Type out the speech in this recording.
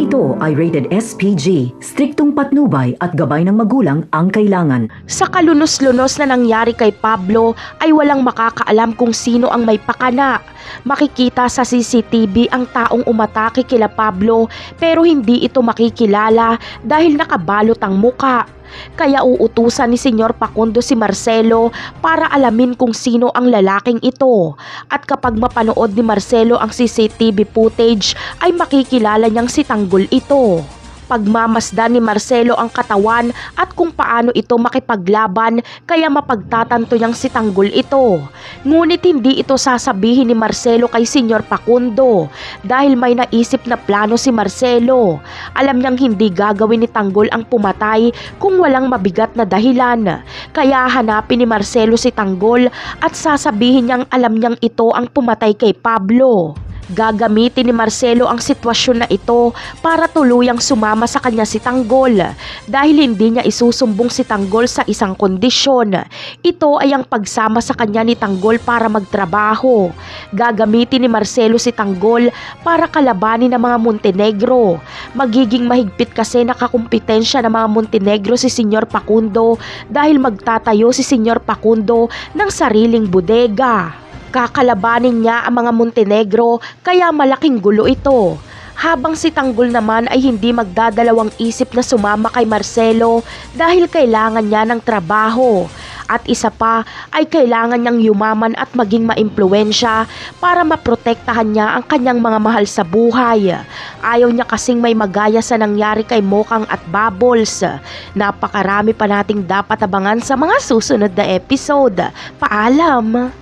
ito ay rated SPG. Striktong patnubay at gabay ng magulang ang kailangan. Sa kalunos-lunos na nangyari kay Pablo ay walang makakaalam kung sino ang may pakana. Makikita sa CCTV ang taong umatake kila Pablo pero hindi ito makikilala dahil nakabalot ang muka. Kaya uutusan ni Senyor Pacundo si Marcelo para alamin kung sino ang lalaking ito. At kapag mapanood ni Marcelo ang CCTV footage ay makikilala niyang si Tanggol ito. Pagmamasdan ni Marcelo ang katawan at kung paano ito makipaglaban kaya mapagtatanto niyang si Tanggol ito. Ngunit hindi ito sasabihin ni Marcelo kay Senyor Pacundo dahil may naisip na plano si Marcelo. Alam niyang hindi gagawin ni Tanggol ang pumatay kung walang mabigat na dahilan. Kaya hanapin ni Marcelo si Tanggol at sasabihin niyang alam niyang ito ang pumatay kay Pablo. Gagamitin ni Marcelo ang sitwasyon na ito para tuluyang sumama sa kanya si Tanggol dahil hindi niya isusumbong si Tanggol sa isang kondisyon. Ito ay ang pagsama sa kanya ni Tanggol para magtrabaho. Gagamitin ni Marcelo si Tanggol para kalabanin ng mga Montenegro. Magiging mahigpit kasi nakakumpetensya ng mga Montenegro si Senyor Pacundo dahil magtatayo si Senyor Pacundo ng sariling bodega. Kakalabanin niya ang mga Montenegro kaya malaking gulo ito. Habang si Tanggol naman ay hindi magdadalawang isip na sumama kay Marcelo dahil kailangan niya ng trabaho. At isa pa ay kailangan niyang yumaman at maging maimpluensya para maprotektahan niya ang kanyang mga mahal sa buhay. Ayaw niya kasing may magaya sa nangyari kay Mokang at Bubbles. Napakarami pa nating dapat abangan sa mga susunod na episode. Paalam!